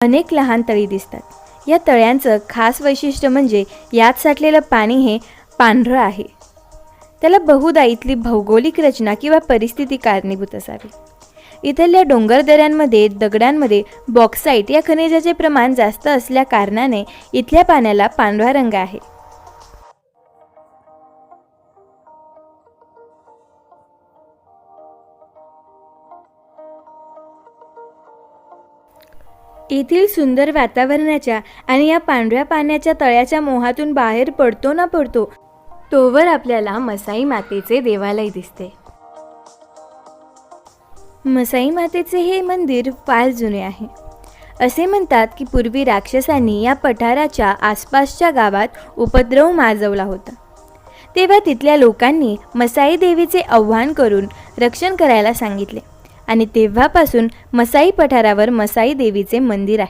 अनेक लहान तळी दिसतात. या तळ्यांचं खास वैशिष्ट्य म्हणजे यात साठलेलं पाणी हे पांढरं आहे. त्याला बहुधा इथली भौगोलिक रचना किंवा परिस्थिती कारणीभूत असावी. इथल्या डोंगर दऱ्यांमध्ये दगडांमध्ये बॉक्साईट या खनिजाचे प्रमाण जास्त असल्या कारणाने इथल्या पाण्याला पांढरा रंग आहे. येथील सुंदर वातावरणाच्या आणि या पांढऱ्या पाण्याच्या तळ्याच्या मोहातून बाहेर पडतो ना पडतो तोवर आपल्याला मसाई मातेचे देवालय दिसते. मसाई मातेचे हे मंदिर फार जुने आहे. असे म्हणतात की पूर्वी राक्षसांनी या पठाराच्या आसपासच्या गावात उपद्रव माजवला होता. तेव्हा तिथल्या लोकांनी मसाई देवीचे आव्हान करून रक्षण करायला सांगितले. आणि तेव्हापासून मसाई पठारावर मसाई देवीचे मंदिर आहे.